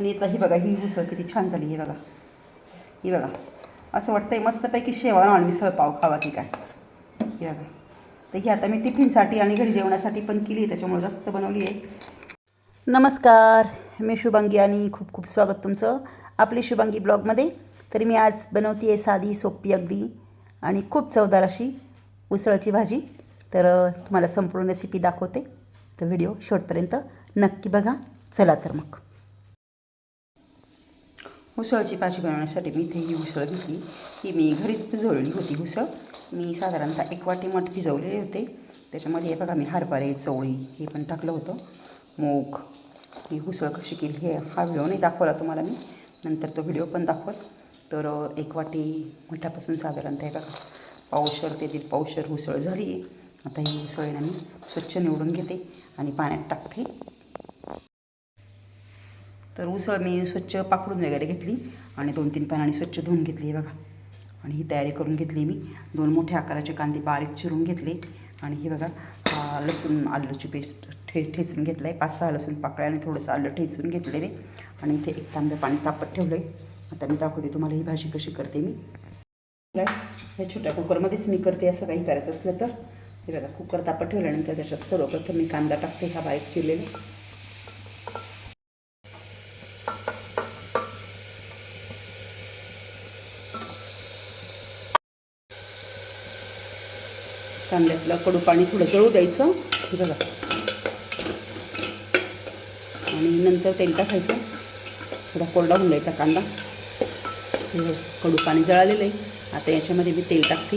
आणि आता ही बघा ही उसळ किती छान झाली ही बघा. ही बघा. असं वाटतंय मस्तपैकी शेवा आणि मिसळ पाव खावा की काय. ही बघा. तर ही आता मी टिफिनसाठी आणि घरी जेवणासाठी पण केली त्याच्यामुळे जास्त बनवली आहे. नमस्कार. मी शुभांगी आणि खूप खूप स्वागत तुमचं आपली शुभांगी ब्लॉगमध्ये. तरी मी आज बनवते आहे साधी सोपी अगदी आणि खूप चवदार अशी उसळची भाजी. तर तुम्हाला संपूर्ण रेसिपी दाखवते. तर व्हिडिओ शेवटपर्यंत नक्की बघा. चला तर मग. उसळची भाजी बनवण्यासाठी मी इथे ही उसळ घेतली. ही मी घरीच भिजवलेली होती उसळ. मी साधारणतः एक वाटी मठ भिजवलेले होते. त्याच्यामध्ये हे बघा मी हरभरे चवळी हे पण टाकलं होतं. मूग ही उसळ कशी केली हे हा व्हिडिओ नाही दाखवला तुम्हाला मी. नंतर तो व्हिडिओ पण दाखवल. तर एक वाटी मठापासून साधारणतः हे बघा पावशर ते दीड पावशर उसळ झाली. आहे आता ही उसळ मी स्वच्छ निवडून घेते आणि पाण्यात टाकते. तर उसळ मी स्वच्छ पाकडून वगैरे घेतली आणि दोन तीन पाण्याने स्वच्छ धुवून घेतली बघा. आणि ही तयारी करून घेतली मी. दोन मोठ्या आकाराचे कांदे बारीक चिरून घेतले. आणि हे बघा लसूण आलूची पेस्ट ठे ठेचून घेतलं आहे पाच सहा लसूण पाकळ्या आणि थोडंसं आलं ठेचून घेतलेले. आणि इथे एक तांबं पाणी तापत ठेवलं आहे आता मी दाखवते तुम्हाला ही भाजी कशी करते मी. ह्या छोट्या कुकरमध्येच मी करते असं काही करायचं असलं तर. हे बघा कुकर तापत ठेवल्यानंतर त्याच्यात सर्वप्रथम मी कांदा टाकते हा बारीक चिरलेला. कांद्यातलं कडू पाणी थोडं जळू द्यायचं. बघा आणि नंतर तेल टाकायचं थोडा कोरडा होऊन द्यायचा कांदा. कडू पाणी जळालेलं आहे. आता याच्यामध्ये मी तेल टाकते.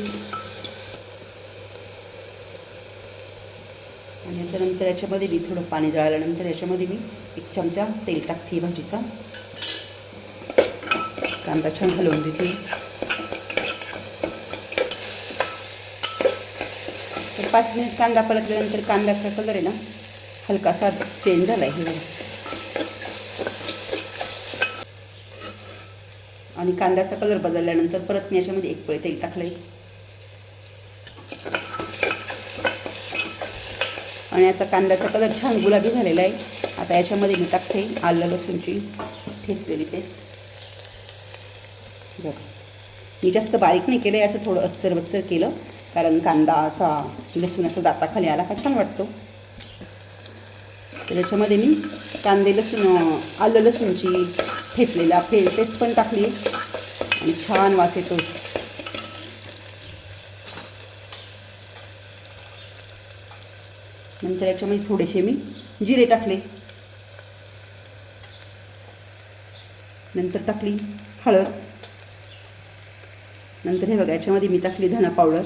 आणि याच्यानंतर याच्यामध्ये मी थोडं पाणी जळाल्यानंतर याच्यामध्ये मी एक चमचा तेल टाकते भाजीचा. कांदा छान हलवून देते पाच मिनिट कांदा परतल्यानंतर कांद्याचा कलर आहे ना हलकासा चेंज झाला आहे हे आणि कांद्याचा कलर बदलल्यानंतर परत मी याच्यामध्ये एक पळे तेल टाकलं आहे आणि आता कांद्याचा कलर छान गुलाबी झालेला आहे. आता याच्यामध्ये मी टाकते आलं लसूणची ठेचलेली पेस्ट. बघा. मी जास्त बारीक नाही केलं आहे असं थोडं अच्चर बच्चर केलं. कारण कांदा असा लसूण असा दाताखाली आला का छान वाटतो. तर याच्यामध्ये मी कांदे लसूण आलं लसूणची ठेचलेला फे पेस्ट पण टाकली आणि छान वास येतो. नंतर याच्यामध्ये थोडेसे मी जिरे टाकले. नंतर टाकली हळद. नंतर हे बघा याच्यामध्ये मी टाकली धना पावडर.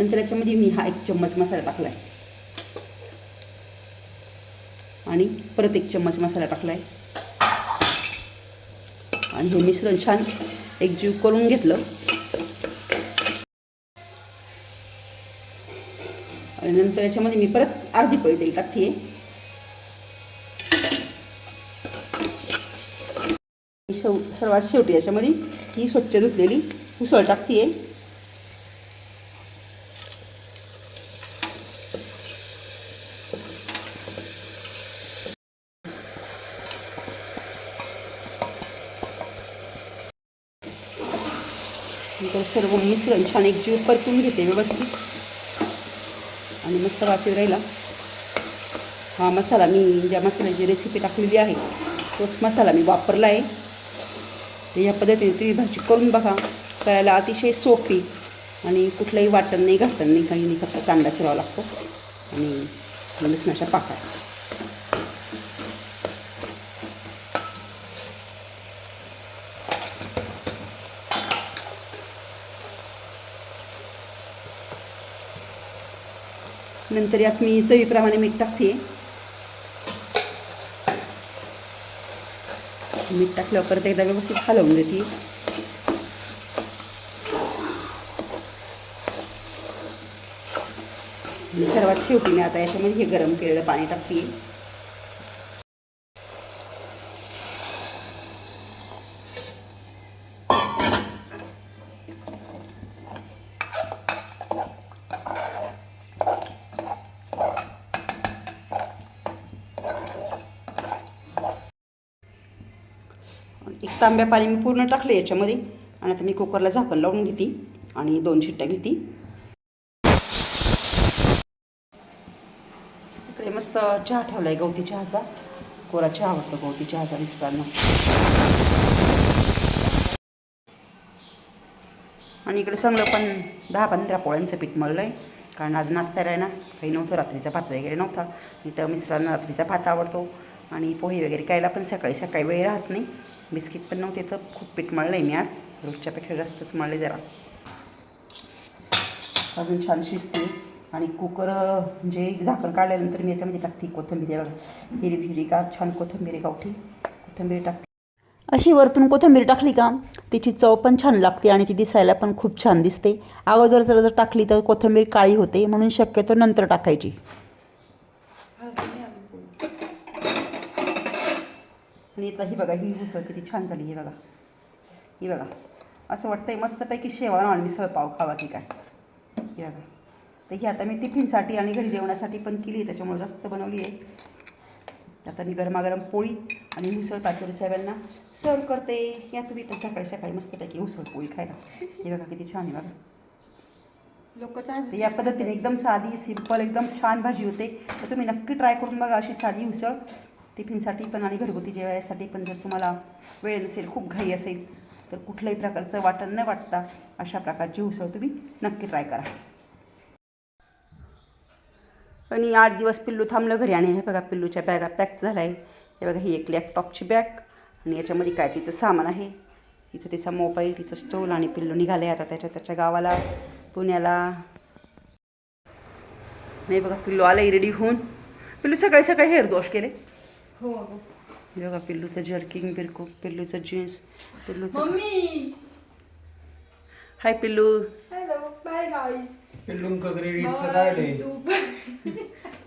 नंतर याच्यामध्ये मी हा एक चम्मच मसाला टाकला आहे आणि परत एक चम्मच मसाला टाकला आहे आणि हे मिश्रण छान एकजीव करून घेतलं. आणि नंतर याच्यामध्ये मी परत अर्धी पळी तेल टाकते शेव सर्वात शेवटी याच्यामध्ये ही स्वच्छ धुतलेली उसळ टाकते नंतर सर्व मिश्रण छान एक जीव परतून घेते व्यवस्थित. आणि मस्त वासीव राहिला. हा मसाला मी ज्या मसाल्याची रेसिपी टाकलेली आहे तोच मसाला मी वापरला आहे. तर या पद्धतीने तुम्ही भाजी करून बघा. करायला अतिशय सोपी आणि कुठलंही वाटण नाही घाटण नाही काही नाही फक्त कांदा चिरावा लागतो. आणि लसणाच्या पाकळ्या. नंतर यात मी चवीप्रमाणे मीठ टाकते. मीठ टाकल्यावर परत एकदा व्यवस्थित हलवून देते सर्वात शेवटी मी आता याच्यामध्ये हे गरम केलेलं पाणी टाकते. तांब्या पाणी मी पूर्ण टाकले याच्यामध्ये. आणि आता मी कुकरला झाकण लावून घेते आणि दोन शिट्ट्या घेते. इकडे मस्त चहा ठेवलाय गवती चहाचा. कोरा चहा आवडतो गवती चहाचा मिस्टरांना. आणि इकडे चांगलं पण दहा पंधरा पोळ्यांचं पीठ मळलं आहे कारण आज नाश्त्याला आहे ना काही नव्हतं रात्रीचा भात वगैरे नव्हता. इथं मिस्टरांना रात्रीचा भात आवडतो. आणि पोहे वगैरे खायला पण सकाळी सकाळी वेळ राहत नाही. बिस्किट पण नव्हते तर खूप पीठ मळलं आहे मी आज. रोजच्यापेक्षा जास्तच मळले जरा. अजून छान शिजते. आणि कुकर म्हणजे झाकण काढल्यानंतर मी याच्यामध्ये टाकते कोथिंबीर. आहे बघा हिरवी छान कोथिंबीर गावठी. कोथिंबीर टाकते. अशी वरतून कोथिंबीर टाकली का तिची चव पण छान लागते आणि ती दिसायला पण खूप छान दिसते. अगोदर जर जर टाकली तर कोथिंबीर काळी होते म्हणून शक्यतो नंतर टाकायची. आणि इथं ही बघा ही उसळ किती छान झाली ही बघा. ही बघा. असं वाटतंय मस्तपैकी शेवाळा आणि मिसळ पाव खावा की काय. ही बघा. तर ही आता मी टिफिनसाठी आणि घरी जेवणासाठी पण केली त्याच्यामुळे जास्त बनवली आहे. आता मी गरमागरम पोळी आणि उसळ पाचोरी साहेबांना सर्व करते. या तुम्ही पण सकाळी सकाळी मस्तपैकी उसळ पोळी खायला. हे बघा किती छान आहे बघा. लोक या पद्धतीने एकदम साधी सिंपल एकदम छान भाजी होते. तर तुम्ही नक्की ट्राय करून बघा अशी साधी उसळ. टिफिनसाठी पण आणि घरगुती जेवायसाठी पण जर तुम्हाला वेळ नसेल खूप घाई असेल तर कुठल्याही प्रकारचं वाटण न वाटता अशा प्रकारची उसळ तुम्ही नक्की ट्राय करा. आणि आठ दिवस पिल्लू थांबलं घरी आणि हे बघा पिल्लूच्या बॅगा पॅक झाला आहे हे बघा ही एक लॅपटॉपची बॅग आणि याच्यामध्ये काय तिचं सामान आहे. इथं तिचा मोबाईल तिचं स्टोल आणि पिल्लू निघाले आता त्याच्या त्याच्या गावाला पुण्याला. नाही बघा पिल्लू आलं रेडी होऊन. पिल्लू सकाळी सकाळी हेअर वॉश केले. हो हे. बघा पिल्लूचं जर्किंग बिरकू पिल्लूचं जीन्स पिल्लूचं मम्मी! हाय पिल्लू. हॅलो बाय गाईस पिल्लुंक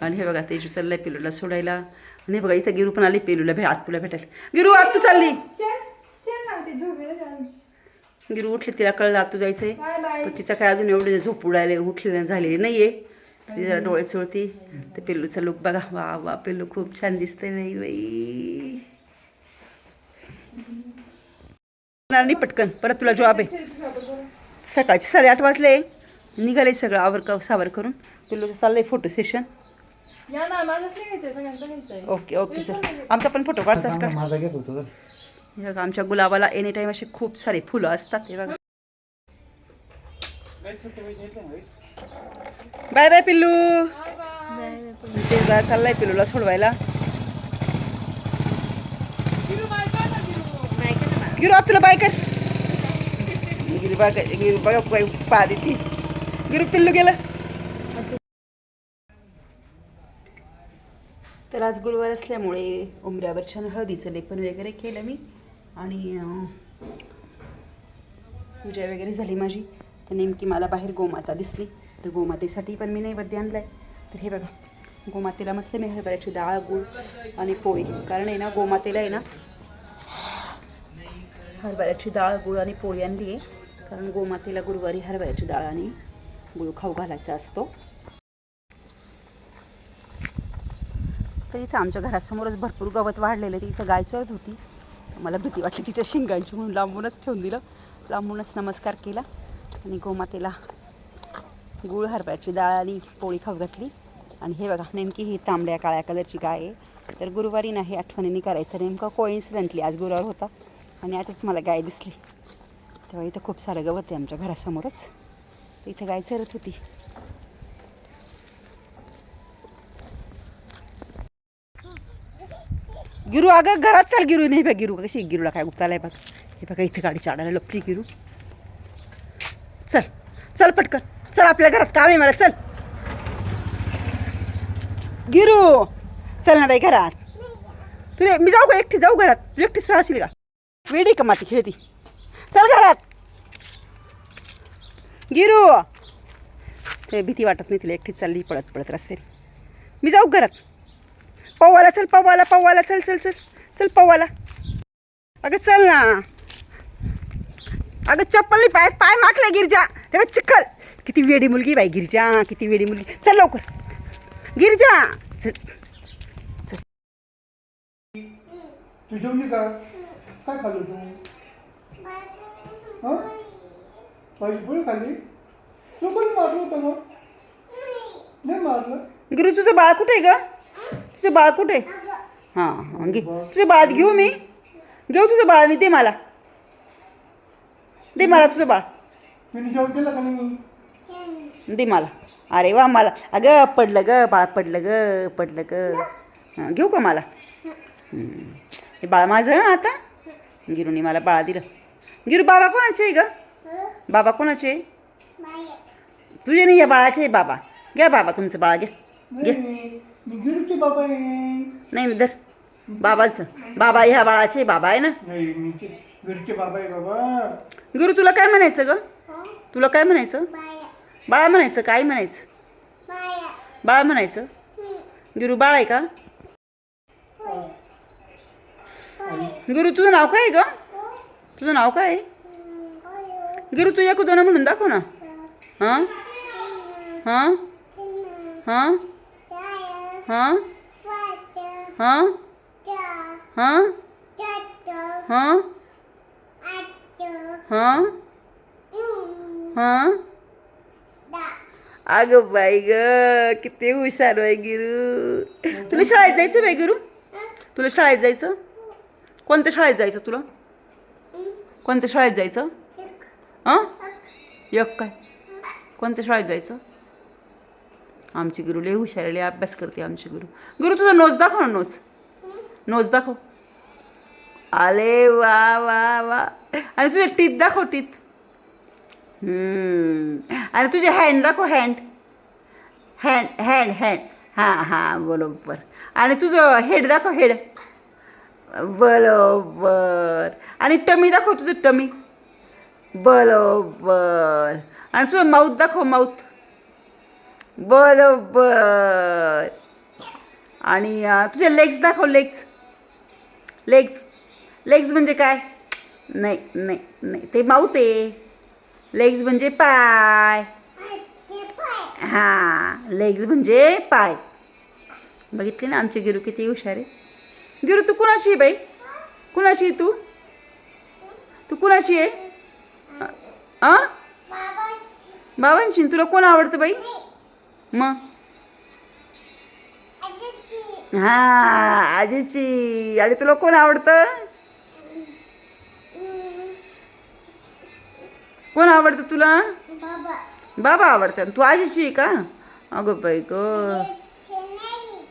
आणि हे बघा तेजू चाललंय पिल्लूला सोडायला. आणि हे बघा इथं गिरू पण आली पिल्लूला. भे आत तुला भेटायला गिरू आत तू चालली. चल चल ना ते झोपेला जाऊ गिरू उठली तिला कळलं आत तू जायचंय. बाय बाय पण तिचा काय अजून एवढे झोप उडायला उठलेली झालेली नाहीये. ती जरा डोळे चोळती तर पिल्लूचा लुक बघा. वा वा पिल्लू खूप छान दिसतंय बाई बाई. नाही पटकन. परत तुला जॉब आहे. सकाळचे साडेआठ वाजले. निघाले सगळं आवर का सावर करून. पिल्लूचं चाललंय photo session okay okay sir आमचा पण फोटो काढचाल का माझा घेत होतो तर. हे बघा आमच्या गुलाबाला एनी टाईम असे खूप सारे फुलं असतात हे बघा. बाय बाय पिल्लू. ते जा चाललाय पिल्लूला सोडवायला. गिरू तुला बाय कर. गिरू बाय कर गिरू बघा काय पा देते. गिरू पिल्लू गेलं. तर आज गुरुवार असल्यामुळे उमऱ्यावर छान हळदीचं लेपन वगैरे केलं मी. आणि पूजा वगैरे झाली माझी. तर नेमकी मला बाहेर गोमाता दिसली. तर गोमातेसाठी पण मी नैवेद्य आणलं आहे तर हे बघा गोमातेला मस्त मी हरभऱ्याची डाळ गूळ आणि पोळी. कारण आहे ना गोमातेला आहे ना हरभऱ्याची डाळ गुळ आणि पोळी आणली आहे. कारण गोमातेला गुरुवारी हरभऱ्याची डाळ आणि गुळ खाऊ घालायचा असतो. तर इथं आमच्या घरासमोरच भरपूर गवत वाढलेलं आहे. इथं गाय चरत होती. मला भीती वाटली तिच्या शिंगांची म्हणून लांबूनच ठेवून दिलं. लांबूनच नमस्कार केला आणि गोमातेला गुळ हरभऱ्याची डाळ आणि पोळी खाऊ घातली. आणि हे बघा नेमकी ही तांबड्या काळ्या कलरची गाय आहे. तर गुरुवारी नाही आठवणीने करायचं. नेमकं कोइन्सिडेंटली आज गुरुवार होता. आणि आजच मला गाय दिसली. तेव्हा इथं खूप सारं गवत आहे आमच्या घरासमोरच. तर इथं गाय चरत होती. गिरू अगं घरात चाल गिरू. नाही बघ गिरू कशी गिरूला काय गुप्तालाय बघ. हे बघा इथे गाडी चाडायला लपली गिरू. चल चल पटकन. चल आपल्या घरात काम आहे मला चल. गिरू चल ना बाई घरात. तुला मी जाऊ का एकटी? जाऊ घरात. तू एकटीच राहशील का? वेडी का माती खेळती? चल घरात. गिरू. ते भीती वाटत नाही तिला एकटीच चालली पळत पळत रस्त्याने. मी जाऊ घरात? पवाला चल पवाला पवाला चल चल चल. चल पवाला अगं चल ना. अगं चप्पल नाही पाय पाय माखले गिरजा. तेव्हा चिखल. किती वेडी मुलगी बाई गिरजा. किती वेडी मुलगी. चल लवकर. गिरजा. चल. तू जेवली का? काय खाल्लं तू? हां? खाल्ली? तू मारलं होतं मग? नाही मारलं. गिरू तुझं बाळ कुठे आहे ग? तुझं बाळ कुठे? आहे? हां हां घे. तुझं बाळात घेऊ मी. घेऊ तुझं बाळ मी दे मला. दे मला तुझं बाळ. मी जेवण केलं का नाही? दे मला. अरे वा मला. अगं पडलं ग बाळ पडलं ग पडलं ग. हां घेऊ का मला. हे बाळ माझं हं आता? गिरूने मला बाळा दिलं. गिरू बाबा कोणाचे आहे ग? बाबा कोणाचे आहे? तुझे नाही या बाळाचे आहे बाबा. घ्या बाबा तुमचं बाळा घ्या. घे नाही. मी गिरूचे बाबा आहे. नाही नाही, धर. बाबाचं. बाबा ह्या बाळाचे बाबा आहे ना? नाही मी ते गिरूचे बाबा आहे बाबा. गुरु तुला काय म्हणायचं ग? तुला काय म्हणायचं? बाळा म्हणायचं काय म्हणायचं? बाळा म्हणायचं? गुरु बाळ आहे का? गुरु तुझं नाव काय आहे ग? तुझं नाव काय आहे? गुरु तू एक दोन म्हणून दाखव ना. हां. हां? हां? हां? हां? हां? हां? हां हां अगं बाई ग किती हुशार बाई गिरू. तुला शाळेत जायचं बाई गिरू? तुला शाळेत जायचं? कोणत्या शाळेत जायचं तुला? कोणत्या शाळेत जायचं? हां एक काय? कोणत्या शाळेत जायचं? आमची गुरु लय हुशार लय अभ्यास करते आमची गुरु. गुरु तुझा नोज दाखव ना नोज. नोज दाखव. आले वा वा वा. आणि तुझे टीत दाखव टीत आणि तुझे हँड दाखव हँड हँड हँड हँड हां हां बरोबर. आणि तुझं हेड दाखव हेड बरोबर. आणि टमी दाखव तुझं टमी. बरोबर. आणि तुझं माऊथ दाखव माऊथ बरोबर. आणि तुझे लेग्स दाखव लेग्स लेग्स लेग्स म्हणजे काय? नाही नाही नाही. ते माऊथ आहे. लेग्स म्हणजे पाय. हां लेग्स म्हणजे पाय. बघितले ना आमचे गिरू किती हुशार आहे. गिरू तू कुणाशी आहे बाई? कुणाशी आहे तू? तू कुणाशी आहे? आ बाबांची. तुला कोण आवडतं बाई? मग हां आजीची. आणि तुला कोण आवडतं? कोण आवडतं तुला? बाबा. आवडतात. तू आजीची का? अगं बाई ग.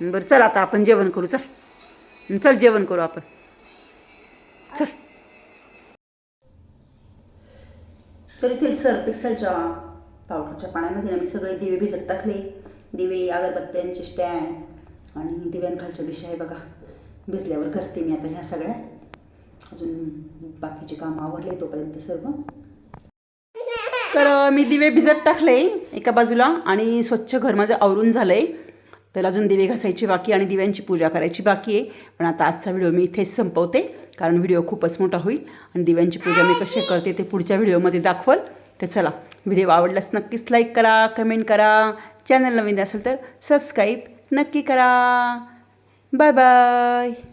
बरं चल आता आपण जेवण करू चल. चल जेवण करू आपण. चल. तर येथील सर्फ एक्सेलच्या पावडरच्या पाण्यामध्ये ना मी सगळे दिवे भिजत टाकले. दिवे अगरबत्त्यांचे स्टँड आणि दिव्यांखालच्या डिश आहे बघा. भिजल्यावर घसते मी आता ह्या सगळ्या. अजून बाकीचे काम आवरले तोपर्यंत सर्व. तर मी दिवे भिजत टाकले एका बाजूला आणि स्वच्छ घर माझं आवरून झालं आहे तर अजून दिवे घासायची बाकी आणि दिव्यांची पूजा करायची बाकी आहे. पण आता आजचा व्हिडिओ मी इथेच संपवते कारण व्हिडिओ खूपच मोठा होईल आणि दिव्यांची पूजा मी कशी करते ते पुढच्या व्हिडिओमध्ये दाखवल. तर चला व्हिडिओ आवडल्यास नक्कीच लाईक करा कमेंट करा चॅनल नवीन असेल तर सबस्क्राईब नक्की करा. Bye bye.